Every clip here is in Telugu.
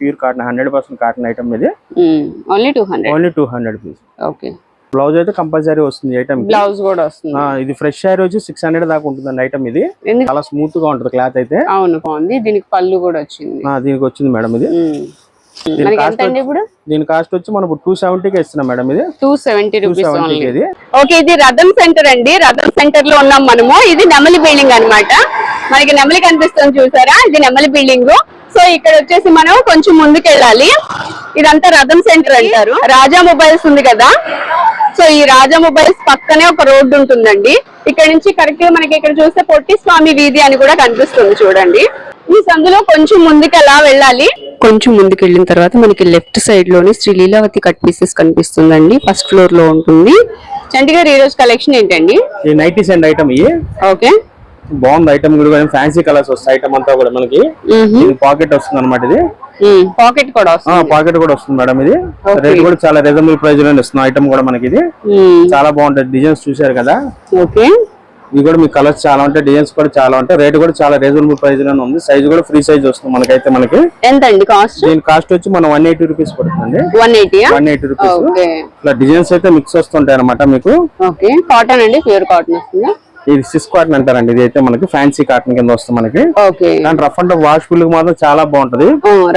Pure cotton hundred percent cotton item ఇది. Only two hundred only two hundred piece okay blouse అయితే కంపల్సరీ వస్తుంది ఐటమ్ బ్లౌజ్ కూడా వస్తుంది. ఇది ఫ్రెష్ శారీ వచ్చి సిక్స్ హండ్రెడ్ దాకా ఉంటుందండి ఐటమ్ ఇది. చాలా స్మూత్గా ఉంటుంది క్లాత్ అయితే. అవును బాగుంది. దీనికి పళ్ళు కూడా వచ్చింది. దీనికి వచ్చింది మేడం ఇది. దీని కాస్ట్ వచ్చి మనకు టూ సెవెంటీకి ఇస్తున్నాం మేడం ఇది. టూ సెవెంటీ రూపీస్ ఓకే ఇది. రథం సెంటర్ అండి. రథం సెంటర్లో ఉన్నాం మనము. ఇది నెమలి బిల్డింగ్ అన్నమాట. మనకి నెమలి కనిపిస్తుంది చూసారా? ఇది నెమలి బిల్డింగ్ సో ఇక్కడ వచ్చేసి మనం కొంచెం ముందుకు వెళ్ళాలి ఇదంతా రథం సెంటర్ అంటారు. రాజా మొబైల్స్ ఉంది కదా. సో ఈ రాజా మొబైల్స్ పక్కనే ఒక రోడ్డు ఉంటుందండి. ఇక్కడ నుంచి కరెక్ట్గా మనకి ఇక్కడ చూస్తే పొట్టి స్వామి వీధి అని కూడా కనిపిస్తుంది చూడండి. ఈ సందులో కొంచెం ముందుకు అలా వెళ్ళాలి? కొంచెం ముందుకు వెళ్ళిన తర్వాత మనకి లెఫ్ట్ సైడ్లోని శ్రీ లీలావతి కట్ పీసెస్ కనిపిస్తుందండి. ఫస్ట్ ఫ్లోర్లో ఉంటుంది. చంటి గారు ఈ రోజు కలెక్షన్ ఏంటండి? ఈ నైటీ సెండ్ ఐటమ్ ఓకే. బాగుంది ఐటమ్ కూడా ఫ్యాన్సీ కలర్స్ వస్తాయి ఐటమ్ అంతా కూడా మనకి. పాకెట్ వస్తుంది అనమాట ఇది. పాకెట్ కూడా వస్తుంది. పాకెట్ కూడా వస్తుంది మేడం ఇది. రేట్ కూడా చాలా రీజనబుల్ ప్రైస్లో ఇస్తున్నాం ఐటమ్ కూడా మనకి ఇది. చాలా బాగుంటది డిజైన్స్ చూసారు కదా. ఓకే. ఇది కూడా మీ కలర్స్ చాలా ఉంటాయి డిజైన్స్ కూడా చాలా ఉంటాయి. రేట్ కూడా చాలా రీజనబుల్ ప్రైస్లోనే ఉంది. సైజ్ కూడా ఫ్రీ సైజ్ వస్తుంది మనకైతే మనకి. ఎంత అండి కాస్ట్ దీని కాస్ట్ వచ్చి మనం వన్ ఎయిటీ రూపీస్ పడుతుంది వన్ ఎయిటీయా వన్ ఎయిటీ రూపీస్ ఇట్లా డిజైన్స్ అయితే మిక్స్ వస్తుంటాయి అనమాట మీకు. ఓకే. కాటన్ అండి ప్యూర్ కాటన్ వస్తుందా? ఇది సిస్ కాటన్ అంటారండి. ఇది అయితే మనకి ఫ్యాన్సీ కాటన్ కింద వస్తుంది మనకి. కానీ రఫ్ అండ్ వాష్ ఫుల్ మాత్రం చాలా బాగుంటది.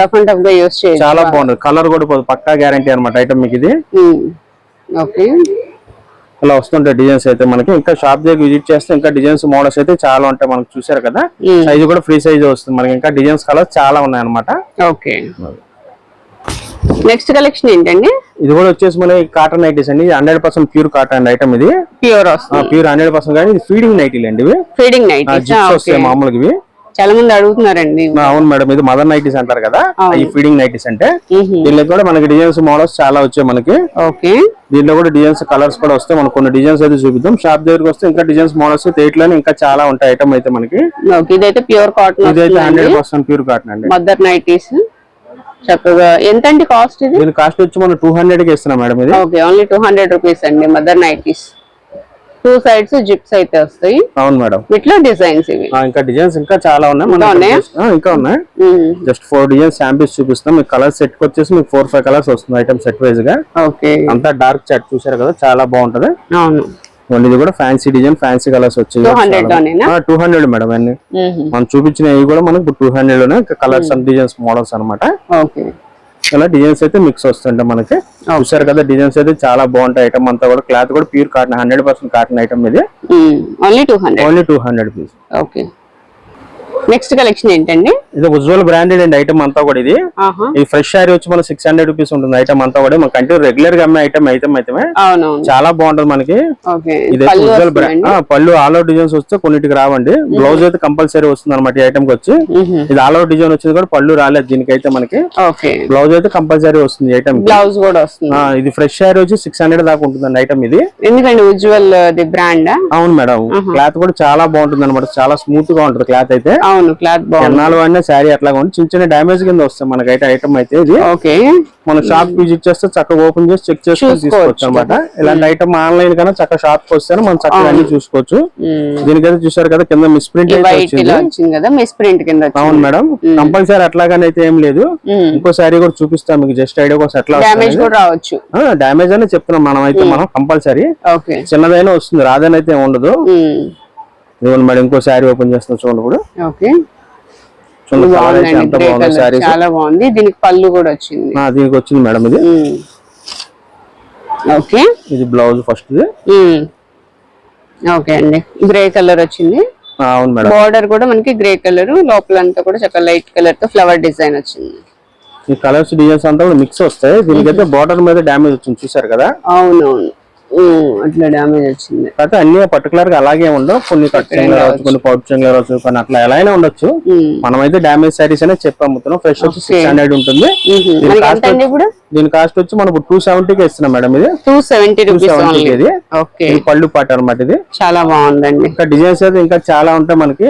రఫ్ అండ్ టఫ్గా యూస్ చేయొచ్చు చాలా బాగుంటది. కలర్ కూడా పోదు. పక్కా గ్యారంటీ అనమాట ఐటమ్ మీకు ఇది. ఓకే. ఇలా వస్తుంటాయి డిజైన్స్ అయితే మనకి. ఇంకా షాప్ దగ్గర విజిట్ చేస్తే ఇంకా డిజైన్స్ మోడల్స్ అయితే చాలా ఉంటాయి మనకి చూసారు కదా. సైజ్ కూడా ఫ్రీ సైజ్ వస్తుంది మనకి. ఇంకా డిజైన్స్ కలర్స్ చాలా ఉన్నాయి అనమాట ఓకే. నెక్స్ట్ కలెక్షన్ ఏంటండి? ఇది కూడా వచ్చేసి మనకి కాటన్ నైటీస్ అండి. Hundred percent pure cotton item ఇది. ప్యూర్ వస్తుంది. ప్యూర్ హండ్రెడ్ పర్సెంట్ కానీ ఇది ఫీడింగ్ నైటీలు అండి ఇవి. ఫీడింగ్ నైట్ వస్తాయి మామూలుగా ఇవి. చాలా మంది అడుగుతున్నారండి. అవును మేడం ఇది మదర్ నైటీస్ అంటారు కదా. ఈ ఫీడింగ్ నైటీస్ అంటే. దీనిలో కూడా మనకి డిజైన్స్ మోడల్స్ చాలా వచ్చాయి మనకి. ఓకే. దీంట్లో కూడా డిజైన్స్ కలర్స్ కూడా వస్తాయి. మనకు కొన్ని డిజైన్స్ అయితే చూపిద్దాం. షాప్ దగ్గరికి వస్తే ఇంకా డిజైన్స్ మోడల్స్ ఎయిట్లోనే ఇంకా చాలా ఉంటాయి ఐటమ్ అయితే మనకి. ఇదైతే ప్యూర్ కాటన్ ఇదైతే హండ్రెడ్ పర్సెంట్ ప్యూర్ కాటన్ అండి. మదర్ నైటీస్ చక్కగా. ఎంత అండి కాస్ట్ ఇది? దీని కాస్ట్ వచ్చి మనం టూ హండ్రెడ్కి ఇస్తున్నాం మేడం ఇది. Okay only two hundred rupees అండి mother nighties two sides zips అయితే వస్తాయి. అవును మేడం. వీటిలో డిజైన్స్ ఇవి. ఆ, ఇంకా డిజైన్స్ ఇంకా చాలా ఉన్నాయి. మనం ఇంకా ఉన్నాయా? ఆ, ఇంకా ఉన్నాయి. మ్మ్. జస్ట్ ఫోర్ డిజైన్స్ శాంపిల్స్ చూపిస్తాం. మీకు కలర్ సెట్ వచ్చేసి మీకు ఫోర్ ఫైవ్ కలర్స్ వస్తుంది ఐటమ్ సెట్ వైజ్గా. ఓకే. అంతా డార్క్ చాట్ చూసారు కదా చాలా బాగుంటది. అవును. మళ్ళీ ఇది కూడా ఫ్యాన్సీ డిజైన్ ఫ్యాన్సీ కలర్స్ వచ్చాయి 200 లోనేనా? టూ హండ్రెడ్ మేడం అన్ని. మనం చూపించిన ఇవి కూడా మనకు టూ హండ్రెడ్లోనే కలర్స్ అండ్ డిజైన్స్ మోడల్స్ అన్నమాట. ఓకే. ఇలా డిజైన్స్ అయితే మిక్స్ వస్తుంటాయి మనకి. చూసారు కదా డిజైన్స్ అయితే చాలా బాగుంటాయి. ఐటమ్ అంతా కూడా క్లాత్ కూడా pure cotton hundred percent cotton item ఇది. Only two hundred only two hundred piece okay. Next collection ఏంటండి? ఇది ఉజ్వల్ బ్రాండెడ్ అండి ఐటమ్ అంతా కూడా ఇది. ఈ ఫ్రెష్ శారీ వచ్చి మనకి సిక్స్ హండ్రెడ్ రూపీస్ ఉంటుంది ఐటమ్ అంతా కూడా. మనకి అంటే రెగ్యులర్గా అమ్మే ఐటమ్ ఐటమ్ అయితే చాలా బాగుంటది మనకి. ఇది ఉజ్వల్ బ్రాండ్ పళ్ళు ఆల్ అవుట్ డిజైన్స్ వస్తే కొన్నిటికి రావండి. బ్లౌజ్ అయితే కంపల్సరీ వస్తుంది అనమాట ఈ ఐటమ్ వచ్చి. ఇది ఆల్ అవుట్ డిజైన్ వచ్చింది కూడా పళ్ళు రాలేదు దీనికైతే మనకి. ఓకే. బ్లౌజ్ అయితే కంపల్సరీ వస్తుంది ఐటమ్ బ్లౌజ్ కూడా వస్తుంది. ఇది ఫ్రెష్ శారీ వచ్చి సిక్స్ హండ్రెడ్ దాకా ఉంటుందండి ఐటమ్ ఇది. ఎందుకండి ఉజ్వల్ ది బ్రాండ్ అవును మేడం. క్లాత్ కూడా చాలా బాగుంటుంది అనమాట చాలా స్మూత్గా ఉంటుంది క్లాత్ అయితే. అవును క్లాత్ బాగుంది వాడినా శారీ అట్లాగా ఉంది. చిన్న చిన్న డ్యామేజ్ కింద వస్తాయి మనకైతే ఐటమ్ అయితే ఇది. ఓకే. మన షాప్ విజిట్ చేస్తే చక్కగా ఓపెన్ చేసి చెక్ చేసుకొని తీసుకోవచ్చు అనమాట ఇలాంటి ఐటమ్ ఆన్లైన్ కన్నా చక్కగా షాప్కి వస్తే మనం చక్కగా అన్ని చూసుకోవచ్చు. దీనికైతే చూసారు కదా కింద మిస్ ప్రింట్ అయితే అవును మేడం. కంపల్సరీ అట్లాగానైతే ఏం లేదు. ఇంకో శారీ కూడా చూపిస్తాం మీకు జస్ట్ ఐడియా కోసం ఎట్లా డ్యామేజ్ కూడా రావచ్చు. డ్యామేజ్ అనే చెప్తున్నాం మనం అయితే మనం కంపల్సరీ. ఓకే. చిన్నదైనా వస్తుంది రాదని అయితే ఉండదు. ఇదిగోండి మేడం ఇంకో శారీ ఓపెన్ చేస్తాం చూడండి ఇప్పుడు. ఓకే. చాలా బాగుంది. దీనికి పళ్ళు కూడా వచ్చింది. దీనికి వచ్చింది మేడం ఇది. ఓకే. ఇది బ్లౌజ్ ఫస్ట్ ఓకే అండి. గ్రే కలర్ వచ్చింది. అవును మేడం. బార్డర్ కూడా మనకి గ్రే కలర్ లోపల అంతా కూడా చక్కగా లైట్ కలర్తో ఫ్లవర్ డిజైన్ వచ్చింది. ఈ కలర్స్ డిజైన్స్ అంతా కూడా మిక్స్ వస్తాయి. దీనికైతే బార్డర్ మీద డ్యామేజ్ వచ్చింది చూసారు కదా? అవునవును. అట్లా డ్యామేజ్ వచ్చింది. కాకపోతే అన్ని పర్టికులర్గా అలాగే ఉండవు. కొన్ని కట్ రావచ్చు కొన్ని పౌట్ చెంగులు రావచ్చు కొన్ని అట్లా ఎలా అయినా ఉండొచ్చు. మనమైతే డ్యామేజ్ సారీస్ అనే చెప్పి అమ్ముతున్నాం ఫ్రెష్ వచ్చి సిక్స్ హండ్రెడ్ ఉంటుంది. దీని కాస్ట్ ఇప్పుడు? వచ్చి మనకు టూ సెవెంటీకి ఇస్తున్నాం మేడం ఇది. టూ సెవెంటీ ఇది. పళ్ళు పాట అనమాట ఇది. చాలా బాగుందండి. ఇంకా డిజైన్స్ అయితే ఇంకా చాలా ఉంటాయి మనకి.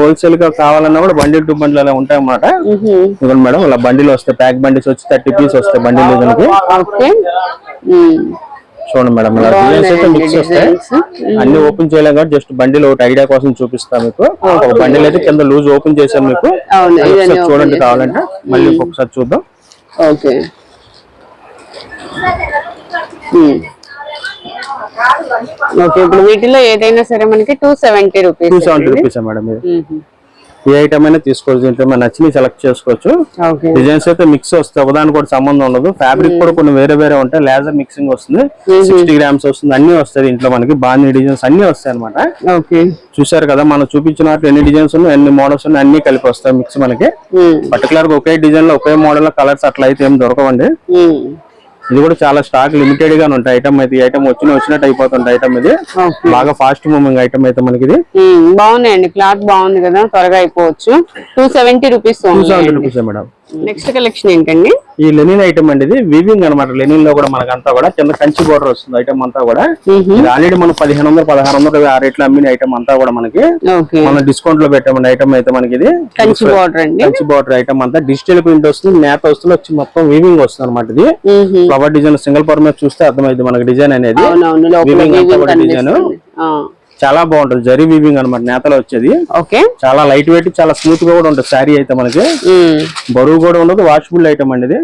హోల్సేల్గా కావాలన్నా కూడా బండిల్ టు బండిల్ అలా ఉంటాయి అన్నమాట. ఉహు. ఇదిగోండి మేడం ఇలా బండిల్ వస్తాయి. ప్యాక్ బండిల్స్ వచ్చి థర్టీ పీస్ వస్తాయి బండిల్ ఓకే. చూడండి మేడం ఇలా డిజైన్స్ అయితే మిక్స్ వస్తాయి. అన్ని ఓపెన్ చేయలేం కాబట్టి జస్ట్ బండిల్ ఒకటి ఐడియా కోసం చూపిస్తాం మీకు. ఒక బండిల్ అయితే కింద లూజ్ ఓపెన్ చేసాం మీకు. ఒకసారి చూడండి కావాలంటే మళ్ళీ ఇంకొకసారి చూద్దాం. ఓకే. ఓకే ఇప్పుడు వీటిలో ఏదైనా సరే మనకి two seventy two rupees seventy rupees madam ఏ ఐటమ్ అయినా తీసుకోవచ్చు దీంట్లో మన నచ్చిన సెలెక్ట్ చేసుకోవచ్చు. డిజైన్స్ అయితే మిక్స్ వస్తాయి ఒకదానికి కూడా సంబంధం ఉండదు. ఫ్యాబ్రిక్ కూడా కొన్ని వేరే వేరే ఉంటాయి లేజర్ మిక్సింగ్ వస్తుంది సిక్స్టీ గ్రామ్స్ వస్తుంది అన్ని వస్తాయి ఇంట్లో మనకి. బాగా డిజైన్స్ అన్ని వస్తాయి అనమాట చూసారు కదా మనం చూపించిన వాటిలో ఎన్ని డిజైన్స్ ఉన్నాయి ఎన్ని మోడల్స్ ఉన్నాయి అన్ని కలిపి వస్తాయి మిక్స్ మనకి. పర్టికులర్గా ఒకే డిజైన్లో ఒకే మోడల్లో కలర్స్ అట్లా అయితే ఏం దొరకవండి. ఇది కూడా చాలా స్టాక్ లిమిటెడ్గా ఉంటాయి. ఐటమ్ అయితే ఐటమ్ వచ్చిన వచ్చినట్టు అయిపోతుంది ఐటమ్ ఇది. బాగా ఫాస్ట్ మూవింగ్ ఐటమ్ అయితే మనకి ఇది బాగున్నాయండి. క్లాత్ బాగుంది కదా త్వరగా అయిపోవచ్చు. Two seventy rupees two seventy rupees madam. Next collection ఏంటండి? ఈ లెనిన్ ఐటమ్ అండి ఇది వీవింగ్ అనమాట లెనిన్లో కూడా మనకంతా కూడా కింద కంచి బోర్డర్ వస్తుంది ఐటమ్ అంతా కూడా. ఆల్రెడీ మనం పదిహేను వందలు పదహారు వందలు ఆ రేట్లు అమ్మిన ఐటమ్ అంతా కూడా మనకి మన డిస్కౌంట్లో పెట్టామండి. ఐటమ్ అయితే మనకి ఇది. కంచి బార్డర్ అండి. కంచి బోర్డర్ ఐటమ్ అంతా. డిజిటల్ ప్రింట్ వస్తుంది నేత వస్తుంది వచ్చి మొత్తం వీవింగ్ వస్తుంది అనమాట ఇది. ఫ్లవర్ డిజైన్ సింగిల్ పర్ మీద చూస్తే అర్థమైంది మనకి డిజైన్ అనేది. అవునవును. లోపల చాలా బాగుంటుంది. జరీ వీవింగ్ అనమాట నేతలో వచ్చేది. ఓకే. చాలా లైట్ వెయిట్ చాలా స్మూత్గా కూడా ఉంటుంది శారీ అయితే మనకి. బరువు కూడా ఉండదు వాషబుల్ ఐటమ్ అండి ఇది.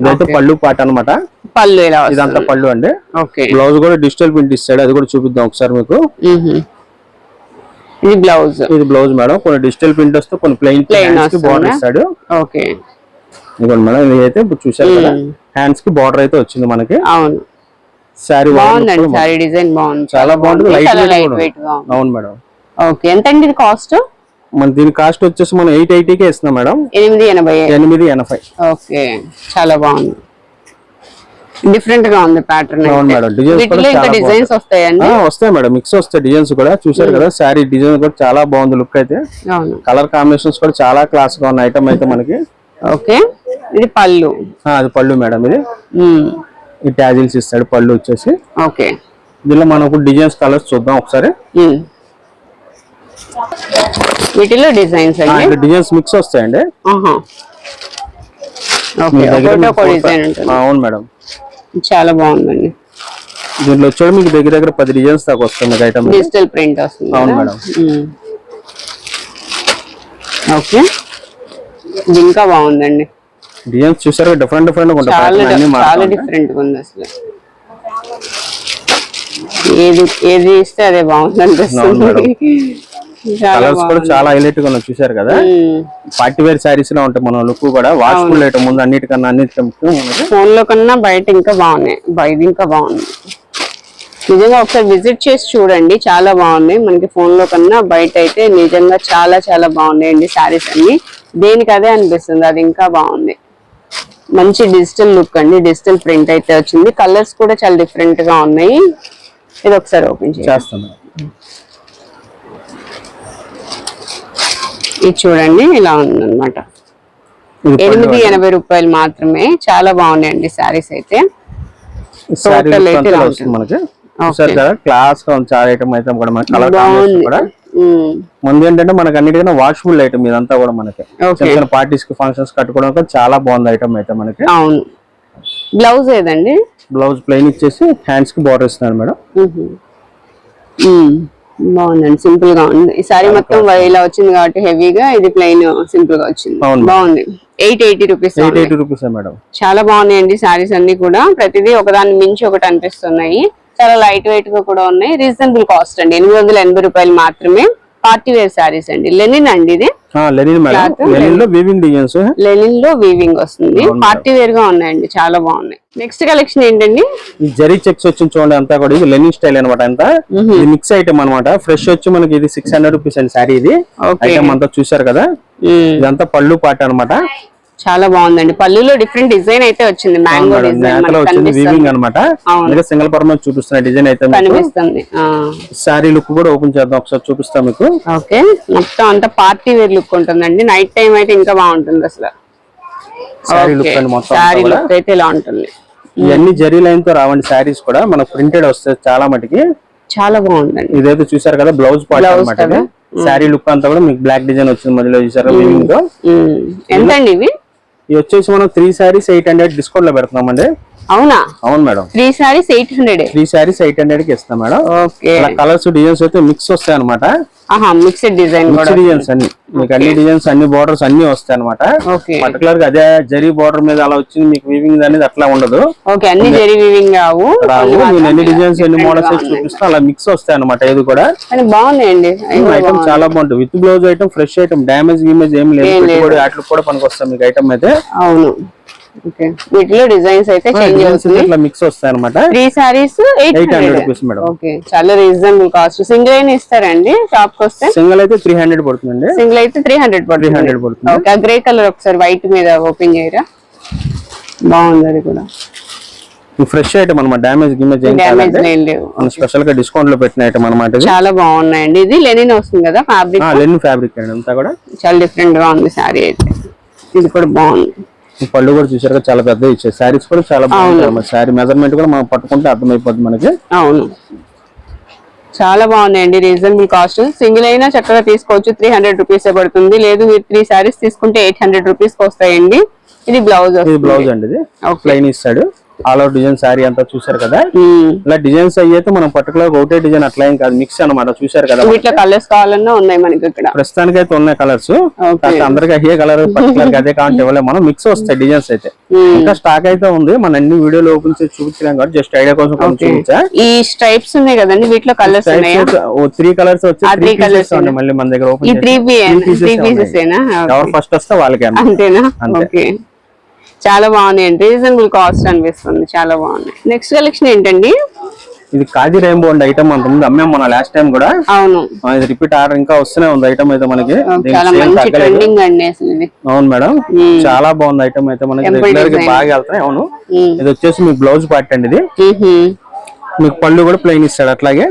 ఇదైతే పళ్ళు పాట అన్నమాట. పళ్ళు ఇదంతా పళ్ళు అండి. ఓకే. బ్లౌజ్ కూడా డిజిటల్ ప్రింట్ ఇస్తాడు అది కూడా చూపిద్దాం ఒకసారి మీకు. ఇది బ్లౌజ్ ఇది బ్లౌజ్ మేడం. కొన్ని డిజిటల్ ప్రింట్ వస్తే కొన్ని ప్లెయిన్ బార్డర్ వస్తుందా? ఇస్తాడు. ఓకే. ఇదిగోండి మేడం ఇది అయితే ఇప్పుడు చూసారు హ్యాండ్స్కి బార్డర్ అయితే వచ్చింది మనకి. అవును. శారీ బాగుందండి సారీ డిజైన్ బాగుంది. చాలా లైట్ వెయిట్గా ఉంది అవును మేడం. ఓకే ఎంత అండి ఇది కాస్ట్ మన దీని కాస్ట్ వచ్చేసి మనం ఎయిట్ ఎయిటీకే ఇస్తున్నాం మేడం. ఎనిమిది ఎనభై. ఎనిమిది ఎనభై. ఓకే చాలా బాగుంది. డిఫరెంట్గా ఉంది ప్యాటర్న్ అవును మేడం డిజైన్స్ ఇంకా వస్తాయండి? వస్తాయి మేడం. మిక్స్ వస్తాయి డిజైన్స్ కూడా. చూసారు కదా శారీ డిజైన్ కూడా చాలా బాగుంది లుక్ అయితే. కలర్ కాంబినేషన్స్ కూడా చాలా క్లాస్గా ఉన్న ఐటమ్ అయితే మనకి. ఓకే ఇది పళ్ళు. ఆ, అది పళ్ళు మేడం ఇది. మ్మ్. ఈ ట్యాజిల్స్ ఇస్తాడు పళ్ళు వచ్చేసి. ఓకే. దీనిలో మనం ఇప్పుడు డిజైన్స్ కలర్స్ చూద్దాం ఒకసారి. వీటిలో డిజైన్స్ అండి? డిజైన్స్ మిక్స్ వస్తాయండి. అవును మేడం. చాలా బాగుందండి. దీంట్లో వచ్చాడు మీకు దగ్గర దగ్గర పది డిజైన్స్ దాకా వస్తాయి మీకు ఐటమ్ డిజిటల్ ప్రింట్ వస్తుంది అవును? మేడం. ఓకే. ఇంకా బాగుందండి. డిజైన్స్ చూసారు డిఫరెంట్ డిఫరెంట్ ఉంటాయి చాలా. డిఫరెంట్ ఉంది అసలు. ఏది ఏది ఇస్తే అదే బాగుంది అనిపిస్తుంది కలర్స్ కూడా చాలా హైలైట్గా ఉన్నాయి చూసారు కదా? పార్టీ వేర్ శారీస్లో ఉంటాయి మన లుక్ కూడా. వాష్ఫుల్ ఐటమ్ ముందు అన్నిటికన్నా అన్నిటికన్నా ఫోన్లో కన్నా బయట ఇంకా బాగున్నాయి. బయట ఇంకా బాగుంది. నిజంగా ఒకసారి విజిట్ చేసి చూడండి. చాలా బాగున్నాయి. మనకి ఫోన్లో కన్నా బయట అయితే నిజంగా చాలా చాలా బాగున్నాయండి శారీస్ అన్ని. దేనికి అదే అనిపిస్తుంది. అది ఇంకా బాగుంది. మంచి డిజిటల్ లుక్ అండి డిజిటల్ ప్రింట్ అయితే వచ్చింది. కలర్స్ కూడా చాలా డిఫరెంట్గా ఉన్నాయి. ఇది ఒకసారి ఓపెన్ చేస్తాను. ఇది చూడండి ఇలా ఉందన్నమాట. ఎనిమిది ఎనభై రూపాయలు మాత్రమే. చాలా బాగున్నాయండి శారీస్ అయితే. లుక్ అయితే క్లాస్ చాలా ఐటమ్ అయితే కూడా ముందు ఏంటంటే మనకి అన్నిటికన్నా వాషబుల్ ఐటమ్ ఇదంతా కూడా మనకి. చిన్న పార్టీస్కి ఫంక్షన్స్ కట్టుకోవడానికి చాలా బాగుంది ఐటమ్ అయితే మనకి. అవును. బ్లౌజ్ ఏదండి? బ్లౌజ్ ప్లెయిన్ ఇచ్చేసి హ్యాండ్స్కి బార్డర్ ఇస్తున్నారు మేడం. బాగుందండి సింపుల్గా ఉంది. ఈ సారీ మొత్తం ఇలా వచ్చింది కాబట్టి హెవీగా ఇది ప్లెయిన్ సింపుల్గా వచ్చింది. బాగుంది. Eight eighty rupees eight eighty rupees madam. చాలా బాగున్నాయండి సారీస్ అన్ని కూడా. ప్రతిదీ ఒకదాని మించి ఒకటి అనిపిస్తున్నాయి. చాలా లైట్ వెయిట్గా కూడా ఉన్నాయి. రీజనబుల్ కాస్ట్ అండి. ఎనిమిది వందల ఎనభై రూపాయలు మాత్రమే. పార్టీ వేర్ సారీస్ అండి. లెనిన్ అండి ఇది. లెనిన్లో వీవింగ్ డిజైన్స్ లెనిన్లో వీవింగ్ వస్తుంది. పార్టీ వేర్గా ఉన్నాయండి. చాలా బాగున్నాయి. నెక్స్ట్ కలెక్షన్ ఏంటండి? ఈ జరీ చెక్స్ వచ్చింది చూడండి అంతా కూడా. ఇది లెనిన్ స్టైల్ అనమాట అంతా. ఇది మిక్స్ ఐటమ్ అనమాట ఫ్రెష్ వచ్చి మనకి ఇది సిక్స్ హండ్రెడ్ రూపీస్ అండి సారీ ఇది. ఓకే ఐటమ్ అంతా చూసారు కదా. ఇదంతా పళ్ళు పాట అనమాట చాలా బాగుందండి. పళ్ళులో డిఫరెంట్ డిజైన్ అయితే వచ్చింది మ్యాంగో డిజైన్ అనమాట సింగిల్ పర్మనెంట్ చూపిస్తున్న డిజైన్ అయితే కనిపిస్తుంది సారీ లుక్ కూడా ఓపెన్ చేద్దాం ఒకసారి చూపిస్తాం మీకు. ఓకే. మొత్తం అంతా పార్టీ వేర్ లుక్ ఉంటుందండి. నైట్ టైం అయితే ఇంకా బాగుంటుంది అసలు. సారీ లుక్ అండి మొత్తం. లుక్ అయితే ఇలా ఉంటుంది. ఇవన్నీ జరీ లైన్తో రావండి సారీస్ కూడా. మనకు ప్రింటెడ్ వస్తాయి చాలా మటుకి. చాలా బాగుందండి. ఇదైతే చూసారు కదా బ్లౌజ్ పార్ట్ అనమాట? సారీ లుక్ అంతా కూడా మీకు బ్లాక్ డిజైన్ వచ్చింది మధ్యలో చూసారా. ఎంత అండి ఇవి? ఇది వచ్చేసి మనం త్రీ సారీస్ ఎయిట్ హండ్రెడ్ డిస్కౌంట్లో పెడుతున్నామండి. అవునా? అవును madam. Three saris eight hundred. Three saris eight హండ్రెడ్కి ఇస్తాం మేడం. ఓకే. కలర్స్ డిజైన్స్ అయితే మిక్స్ వస్తాయి అనమాట మిక్స్డ్ డిజైన్ డిజైన్స్ అన్ని. మీకు అన్ని డిజైన్స్ అన్ని బోర్డర్స్ అన్ని వస్తాయి అనమాట పర్టికులర్గా అదే జరీ బోర్డర్ మీద అలా వచ్చింది మీకు వీవింగ్ అనేది అట్లా ఉండదు. ఓకే అన్ని జెరీ వీవింగ్ రావు. రావు. నేను ఎన్ని డిజైన్స్ ఎన్ని మోడల్స్ చూపిస్తా అలా మిక్స్ వస్తాయి అనమాట ఇది కూడా. బాగున్నాయండి. ఐటమ్ చాలా బాగుంటుంది. With blouse item fresh item damage గిమేజ్ ఏం లేదు. వాటికి కూడా పనికి వస్తాయి మీకు ఐటమ్ అయితే. అవును. వీటిలో డిజైన్స్ అయితే చేంజ్ అవుతుంది. ఇట్లా మిక్స్ వస్తాయి అనమాట three saris eight hundred rupees madam okay చాలా రీజనబుల్ కాస్ట్ సింగిల్ అయినా ఇస్తారండి షాప్కి వస్తే? సింగిల్ అయితే త్రీ హండ్రెడ్ పడుతుందండి. సింగిల్ అయితే త్రీ హండ్రెడ్ పడుతుంది. హండ్రెడ్ పడుతుంది. ఓకే గ్రే కలర్ ఒకసారి వైట్ మీద ఓపెన్ చేయరా? బాగుంది అది కూడా. ఫ్రెష్ ఐటమ్ అనమాట డ్యామేజ్ గిమేజ్ లేవు. మన స్పెషల్గా డిస్కౌంట్లో పెట్టిన ఐటమ్ అనమాట చాలా బాగున్నాయండి. ఇది లెనిన్ వస్తుంది కదా ఫ్యాబ్రిక్ లెన్ ఫ్యాబ్రిక్ అండి అంతా కూడా. చాలా డిఫరెంట్గా ఉంది సారీ అయితే. ఇది కూడా బాగుంది. ఈ పళ్ళు కూడా చూసారు చాలా పెద్ద ఇచ్చారు శారీస్ కూడా చాలా బాగుంటాయి శారీ మెజర్మెంట్ కూడా మనం పట్టుకుంటే అర్థమైపోద్ది మనకి. అవును. చాలా బాగున్నాయండి. రీజనబుల్ కాస్ట్ సింగిల్ అయినా చక్కగా తీసుకోవచ్చు. త్రీ హండ్రెడ్ రూపీస్ పడుతుంది. లేదు మీరు త్రీ సారీస్ తీసుకుంటే ఎయిట్ హండ్రెడ్ రూపీస్ వస్తాయండి. ఇది బ్లౌజ్ బ్లౌజ్ అండి. ప్లెయిన్ ఇస్తాడు. ఆల్ అవుట్ డిజైన్ శారీ అంతా చూసారు కదా? ఇలా డిజైన్స్ అయితే మనం పర్టికులర్ ఒకటే డిజైన్ అట్లా ఏం కాదు మిక్స్ అన్నమాట చూసారు కదా? వీటిలో కలర్స్ కావాలన్నా ఉన్నాయి మనకి ఇక్కడ. ప్రస్తుతానికి అయితే ఉన్నాయి కలర్స్. అందరికి అయ్యే కలర్ పర్టికులర్గా అదే కావాలంటే ఇవ్వలేము మనం మిక్స్ వస్తాయి డిజైన్స్ అయితే. ఇంకా స్టాక్ అయితే ఉంది. మన అన్ని వీడియోలు ఓపెన్ చేసి చూపించలేం కాబట్టి జస్ట్ ఐడియా కోసం చూపించా. ఈ స్ట్రైప్స్ ఉన్నాయి కదండి వీటిలో కలర్స్ త్రీ కలర్స్ వచ్చి కలర్స్ మళ్ళీ మన దగ్గర ఓపెన్ ఎవరు ఫస్ట్ వస్తే వాళ్ళకి. అంతేనా? అంతే. చాలా బాగున్నాయండి రీజనబుల్ కాస్ట్ అనిపిస్తుంది. చాలా బాగున్నాయి. నెక్స్ట్ కలెక్షన్ ఏంటండి? ఇది కాజీ రెయిన్బో అండి ఐటమ్ అంత ముందు అమ్మాం మన లాస్ట్ టైం కూడా. అవును. ఇది రిపీట్ ఆర్డర్ ఇంకా వస్తూనే ఉంది ఐటమ్ అయితే మనకి. ట్రెండింగ్ అండి అసలు అవును మేడం. చాలా బాగుంది ఐటమ్ అయితే మనకి. రెగ్యులర్గా. బాగా వెళ్తాయి అవును. ఇది వచ్చేసి మీకు బ్లౌజ్ పార్ట్ అండి ఇది. మీకు పళ్ళు కూడా ప్లెయిన్ ఇస్తాడు అట్లాగే.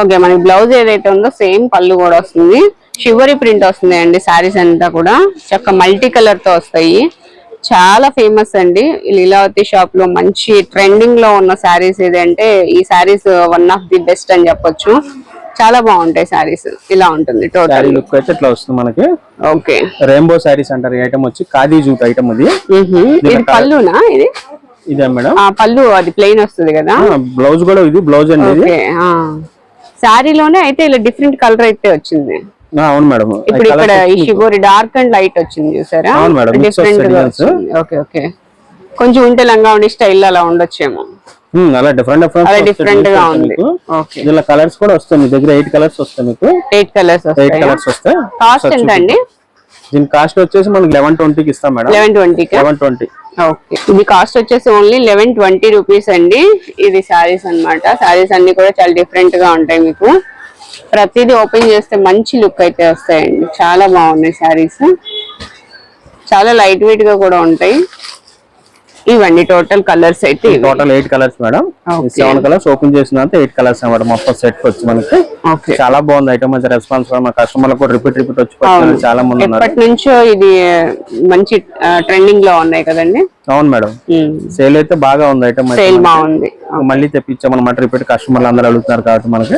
ఓకే మనకి బ్లౌజ్ ఏదైతే ఉందో సేమ్ పళ్ళు కూడా వస్తుంది. షివరీ ప్రింట్ వస్తుంది అండి సారీస్ అంతా కూడా. చక్క మల్టీ కలర్తో వస్తాయి. చాలా ఫేమస్ అండి. లీలావతి షాప్లో మంచి ట్రెండింగ్లో ఉన్న సారీస్ ఏదంటే ఈ saris one of the best అని చెప్పొచ్చు. చాలా బాగుంటాయి సారీస్ ఇలా ఉంటుంది టోటల్ లుక్ అయితే ఇట్లా వస్తుంది మనకి. ఓకే. రెయిన్బో శారీస్ అంటారు. ఈ ఐటమ్ వచ్చి ఖాదీ జూట్ ఐటమ్ ఇది. ఇది పళ్ళునా ఇది? ఇదే మేడం. ఆ పళ్ళు అది ప్లెయిన్ వస్తుంది కదా? బ్లౌజ్ కూడా ఇది బ్లౌజ్ అండి శారీలోనే అయితే ఇలా డిఫరెంట్ కలర్ అయితే వచ్చింది. అవును మేడం. ఇప్పుడు ఇక్కడ ఈ షిబోరి డార్క్ అండ్ లైట్ వచ్చింది చూసారా? అవును మేడం, డిఫరెంట్ ఓకే ఓకే కొంచెం ఉంటే లంగా ఉండి స్టైల్ అలా ఉండొచ్చేమో. అలా డిఫరెంట్ డిఫరెంట్ డిఫరెంట్గా ఉంది. ఇలా కలర్స్ కూడా వస్తాయి మీ దగ్గర ఎయిట్ కలర్స్ వస్తాయి మీకు. ఎయిట్ కలర్స్ ఎయిట్ కలర్స్ వస్తాయి. కాస్ట్ ఎంత అండి? దీని కాస్ట్ వచ్చేసి మనకి లెవెన్ ట్వంటీకి ఇస్తాం మేడం. లెవెన్ ట్వంటీకి లెవెన్ ట్వంటీ ఓకే ఇది కాస్ట్ వచ్చేసి ఓన్లీ లెవెన్ ట్వంటీ రూపీస్ అండి. ఇది శారీస్ అన్నమాట. శారీస్ అన్ని కూడా చాలా డిఫరెంట్గా ఉంటాయి మీకు. ప్రతిదీ ఓపెన్ చేస్తే మంచి లుక్ అయితే వస్తాయండి. చాలా బాగున్నాయి శారీస్. చాలా లైట్ వెయిట్గా కూడా ఉంటాయి. ఇవన్నీ టోటల్ కలర్స్ అయితే. Total eight colours madam. Seven colours open చేసిన ఎయిట్ కలర్స్ అన్నమాట మొత్తం సెట్ వచ్చి మనకి. చాలా బాగుంది ఐటమ్. అయితే రెస్పాన్స్ మా కస్టమర్లు కూడా రిపీట్ రిపీట్ వచ్చి. చాలా మంది ఎప్పటి నుంచో ఇది మంచి ట్రెండింగ్లో ఉన్నాయి కదండి. అవును మేడం. సేల్ అయితే బాగా ఉంది ఐటమ్ సేల్ మనకి. బాగుంది. మళ్ళీ తెప్పించామన్నమాట రిపీట్ కస్టమర్లు అందరూ అడుగుతున్నారు కాబట్టి మనకి.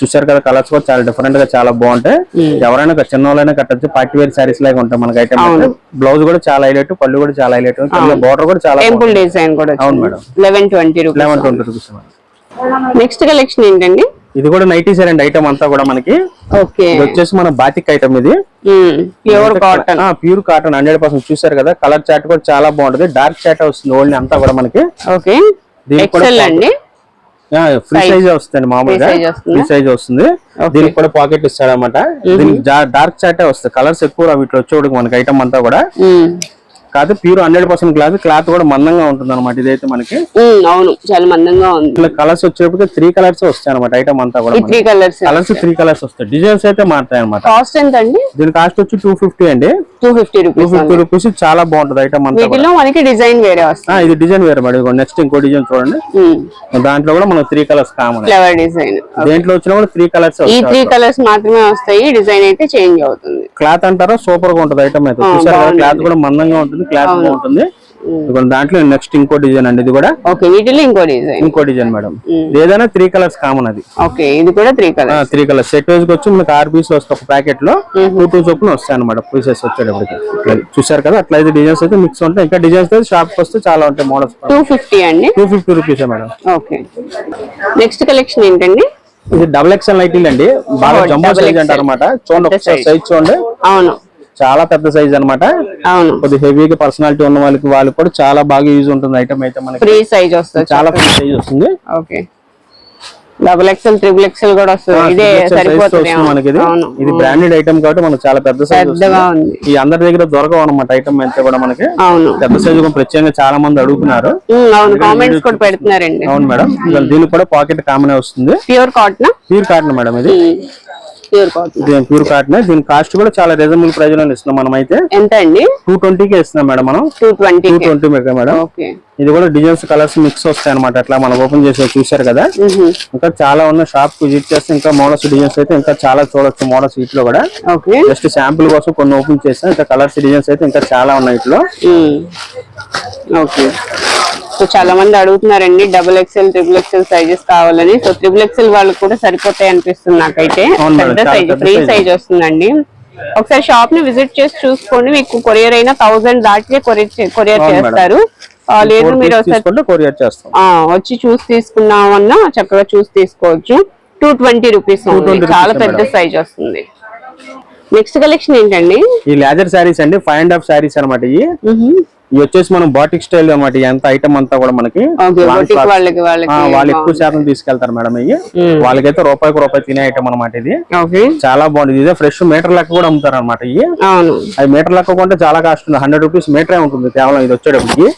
చూసారు కదా కలర్స్ కూడా చాలా డిఫరెంట్గా చాలా బాగుంటాయి. ఎవరైనా చిన్న వాళ్ళైనా కట్టచ్చు పార్టీ వేర్ సారీస్ లాగా ఉంటాయి మనకి ఐటమ్ బ్లౌజ్ కూడా చాలా హైలైట్ పళ్ళు కూడా చాలా హైలైట్ బార్డర్ కూడా చాలా టెంపుల్ డిజైన్ కూడా అవును madam. Eleven twenty rupees eleven twenty rupees next collection ఏంటండి? ఇది కూడా నైటీ సేర్ అండి ఐటమ్ అంతా కూడా మనకి. ఇది వచ్చేసి మన బాతిక్ ఐటమ్ ఇది. Pure cotton pure cotton hundred percent చూసారు కదా కలర్ చాట్ కూడా చాలా బాగుంటది. డార్క్ చాట్ వస్తుంది ఓన్లీ అంతా కూడా మనకి. ఓకే. అండి? ఫ్రీ సైజ్ వస్తుంది మామూలుగా? ఫ్రీ సైజ్ వస్తుంది? దీనికి కూడా పాకెట్ ఇస్తాడు అనమాట దీనికి డార్క్ చాటే వస్తుంది. కలర్స్ ఎక్కువ వీటిలో వచ్చేవాడికి మనకి ఐటమ్ అంతా కూడా. కాదు pure hundred percent cloth cloth కూడా మందంగా ఉంటుంది అనమాట ఇదైతే మనకి. అవును చాలా మందంగా ఉంది. ఇట్లా కలర్స్ వచ్చేటప్పుడు త్రీ కలర్స్ వస్తాయి అనమాట ఐటమ్ అంతా కూడా three colours colours three colours వస్తాయి. డిజైన్స్ అయితే మారుతాయి అనమాట కాస్ట్ ఎంత అండి దీని కాస్ట్ వచ్చి టూ ఫిఫ్టీ అండి. Two fifty two rupees fifty rupees చాలా బాగుంటుంది ఐటమ్ అంతా మనకి డిజైన్ వేరే వస్తుంది. ఆ, ఇది డిజైన్ వేరే మేడం నెక్స్ట్ ఇంకో డిజైన్ చూడండి. దాంట్లో కూడా మనకు three colours common flower design దేంట్లో వచ్చినా కూడా త్రీ కలర్స్ ఈ త్రీ కలర్స్ మాత్రమే వస్తాయి. డిజైన్ అయితే చేంజ్ అవుతుంది. క్లాత్ అంటారా? సూపర్గా ఉంటుంది ఐటమ్ అయితే. క్లాత్ కూడా మందంగా ఉంటుంది. క్లాత్ బాగుంటుంది. ఇదిగోండి దాంట్లో నెక్స్ట్ ఇంకో డిజైన్ అండి ఇది కూడా ఓకే వీటిలో ఇంకో డిజైన్ ఇంకో డిజైన్ మేడం ఏదైనా త్రీ కలర్స్ కామన్ అది. ఓకే ఇది కూడా three colour three colours set wise వచ్చి మనకి ఆరు పీస్ వస్తాయి ఒక ప్యాకెట్లో టూ టూ చొప్పున వస్తాయి అనమాట పీసెస్ వచ్చేటప్పటికి. చూసారు కదా అట్లా అయితే డిజైన్స్ అయితే మిక్స్ ఉంటాయి. ఇంకా డిజైన్స్ అయితే షాప్ వస్తే చాలా ఉంటాయి మోడల్స్ టూ ఫిఫ్టీ అండి. Two fifty rupees madam okay. Next collection ఏంటండి? ఇది డబుల్ ఎక్స్ఎల్ నైటీలు అండి. బాగా జంబో సైజ్. అంటారు అనమాట చూడండి ఒకసారి. సైజ్ చూడండి. అవును. చాలా పెద్ద సైజ్ అన్నమాట. అవును. కొద్ది హెవీగా పర్సనాలిటీ ఉన్న వాళ్ళకి వాళ్ళకి కూడా చాలా బాగా యూజ్ ఉంటుంది ఐటమ్ అయితే మనకి. ఫ్రీ సైజ్ వస్తుంది. చాలా పెద్ద సైజ్ వస్తుంది. Okay. Double XL triple XL కూడా వస్తుంది. ఇదే సరిపోతుంది మనకి ఇది. ఇది బ్రాండెడ్ ఐటమ్ కాబట్టి మనకు చాలా పెద్ద సైజ్ పెద్దగా ఉంది. ఈ అందరి దగ్గర దొరకవు అనమాట ఐటమ్ అయితే కూడా మనకి. అవును. పెద్ద సైజు ప్రత్యేకంగా చాలా మంది అడుగుతున్నారు. అవును. కామెంట్స్ కూడా పెడుతున్నారండి. అవును మేడం. దీనికి కూడా పాకెట్ కామన్ వస్తుంది. Pure cotton pure cotton madam ఇది. Pure cotton. Pure cotton. దీని కాస్ట్ కూడా చాలా రీజనబుల్ ప్రైస్లో ఇస్తున్నాం మనం అయితే ఎంత అండి? టూ ట్వంటీకే ఇస్తున్నాం మేడం మనం. Two twenty two twenty madam. ఇది కూడా డిజైన్స్ కలర్స్ మిక్స్ వస్తాయి అనమాట అట్లా మనం ఓపెన్ చేసి చూసారు కదా. ఇంకా చాలా ఉన్న షాప్ విజిట్ చేస్తే ఇంకా మోడల్స్ డిజైన్స్ అయితే ఇంకా చాలా చూడొచ్చు మోడల్స్ వీటిలో కూడా. ఓకే. జస్ట్ శాంపుల్ కోసం కొన్ని ఓపెన్ చేస్తాం ఇంకా కలర్స్ డిజైన్స్ అయితే ఇంకా చాలా ఉన్నాయి వీటిలో ఓకే. సో చాలా మంది అడుగుతున్నారండి double XL triple XL sizes కావాలని. సో ట్రిపుల్ ఎక్స్ఎల్ వాళ్ళకి కూడా సరిపోతాయి అనిపిస్తుంది నాకైతే. పెద్ద సైజ్ ఫ్రీ. సైజ్ వస్తుందండి. ఒకసారి షాప్ని విజిట్ చేసి చూసుకోండి. మీకు కొరియర్ అయినా థౌసండ్ దాటికే కొరియర్. చేస్తారు. లేదు మీరు కొరియర్ చేస్తాం. ఆ, వచ్చి చూసి తీసుకున్నామన్నా చక్కగా చూసి తీసుకోవచ్చు. టూ ట్వంటీ రూపీస్ 220 చాలా పెద్ద సైజ్ వస్తుంది. నెక్స్ట్ కలెక్షన్ ఏంటండి? ఈ లేదర్ శారీస్ అండి ఫైవ్ అండ్ హాఫ్ శారీస్ అనమాట ఇవి. ఇవి వచ్చేసి మనం బాటిక్ స్టైల్ అనమాట అంత ఐటమ్ అంతా కూడా మనకి వాళ్ళు ఎక్కువ శాతం తీసుకెళ్తారు మేడం ఇవి. వాళ్ళకైతే రూపాయికి రూపాయి తినే ఐటమ్ అనమాట ఇది. చాలా బాగుంది. ఇదే ఫ్రెష్ మీటర్ లెక్క కూడా అమ్ముతారు అనమాట ఇవి అది మీటర్ లెక్క కొంటే చాలా కాస్ట్ ఉంది. హండ్రెడ్ రూపీస్ మీటరే ఉంటుంది కేవలం ఇది వచ్చేటప్పటికి.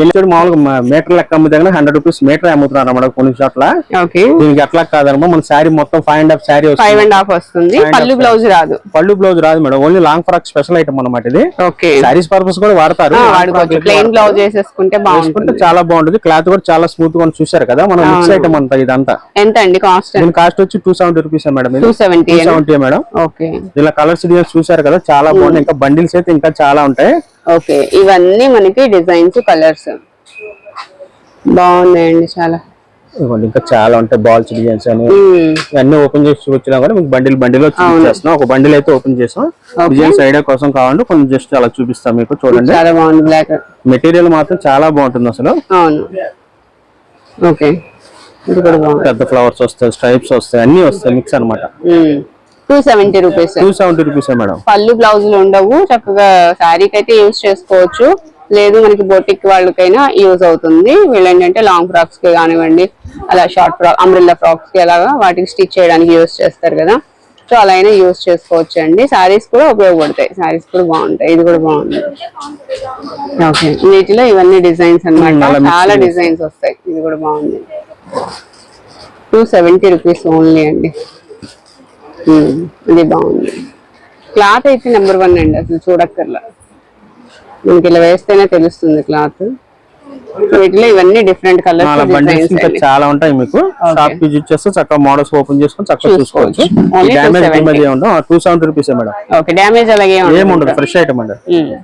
ఎన్ని మామూలుగా మీటర్ లెక్క అమ్మితే కనుక హండ్రెడ్ రూపీస్ మీటర్ అమ్ముతున్నారు అన్నమాట కొన్ని చోట్ల ఓకే. దీనికి ఎట్లా కాదనమా మన శారీ మొత్తం five and half sari five and half వస్తుంది. పళ్ళు బ్లౌజ్ రాదు. పళ్ళు బ్లౌజ్ రాదు madam only long frock special item అన్నమాట ఇది. ఓకే. శారీస్ పర్పస్ కూడా వాడతారు. ప్లెయిన్. బ్లౌజ్ వేసేసుకుంటే బాగుంటుంది. చాలా బాగుంటుంది. క్లాత్ కూడా చాలా స్మూత్గా. చూశారు కదా మనం మిక్స్ ఐటమ్ అంతా ఇదంతా. ఎంత అండి కాస్ట్ దీని కాస్ట్ వచ్చి two seventy rupees madam two seventy seventy madam. Okay. ఇలా కలర్స్ చూశారు కదా చాలా బాగుంది ఇంకా బండిల్స్ అయితే ఇంకా చాలా ఉంటాయి. ఓకే ఇవన్నీ మనకి డిజైన్స్ కలర్స్. బాగున్నాయండి చాలా. ఇదిగోండి ఇంకా చాలా ఉంటాయి బాల్స్ డిజైన్స్ అని. అన్ని ఓపెన్ చేసి చూపించినా కూడా మీకు బండిల్ బండిల్ చూపిస్తున్నాం ఒక బండిల్ అయితే ఓపెన్ చేసాం. డిజైన్స్ ఐడియా కోసం కావాలంటే కొంచెం జస్ట్ అలా చూపిస్తాం మీకు చూడండి. చాలా బాగుంది బ్లాక్. మెటీరియల్ మాత్రం చాలా బాగుంటుంది అసలు. అవును. ఓకే. పెద్ద ఫ్లవర్స్ వస్తాయి స్ట్రైప్స్ వస్తాయి అన్ని వస్తాయి మిక్స్ అనమాట two seventy rupees two seventy rupees madam పళ్ళు బ్లౌజులు ఉండవు. చక్కగా శారీకి అయితే యూజ్ చేసుకోవచ్చు. లేదు మనకి బొటిక్ వాళ్ళకైనా యూజ్ అవుతుంది. వీళ్ళు ఏంటంటే లాంగ్ ఫ్రాక్స్కి కానివ్వండి అలా షార్ట్ ఫ్రాక్ అంబ్రిల్లా ఫ్రాక్స్కి అలాగా వాటికి స్టిచ్ చేయడానికి యూజ్ చేస్తారు కదా. సో అలా అయినా యూజ్ చేసుకోవచ్చు అండి శారీస్ కూడా ఉపయోగపడతాయి. శారీస్ కూడా బాగుంటాయి. ఇది కూడా బాగుంది. ఓకే వీటిలో ఇవన్నీ డిజైన్స్ mix చాలా. డిజైన్స్ వస్తాయి. ఇది కూడా బాగుంది. టూ సెవెంటీ రూపీస్ ఓన్లీ అండి. ఇది బాగుంది. క్లాత్ అయితే నెంబర్ వన్ అండి అసలు చూడక్కర్లా. మనకి ఇలా వేస్తేనే తెలుస్తుంది క్లాత్. వీటిలో ఇవన్నీ డిఫరెంట్ అలా కలర్స్ చాలా ఉంటాయి మీకు. షాప్ విజిట్ చేస్తే చక్కగా మోడల్స్ ఓపెన్ చేసుకొని చక్కగా చూసుకోవచ్చు. Only damage 270. డ్యామేజ్ ఉండవు two seventy rupees madam. Okay damage అలాగే ఏముండదు. ఫ్రెష్ ఐటమ్ అండి. ఉమ్.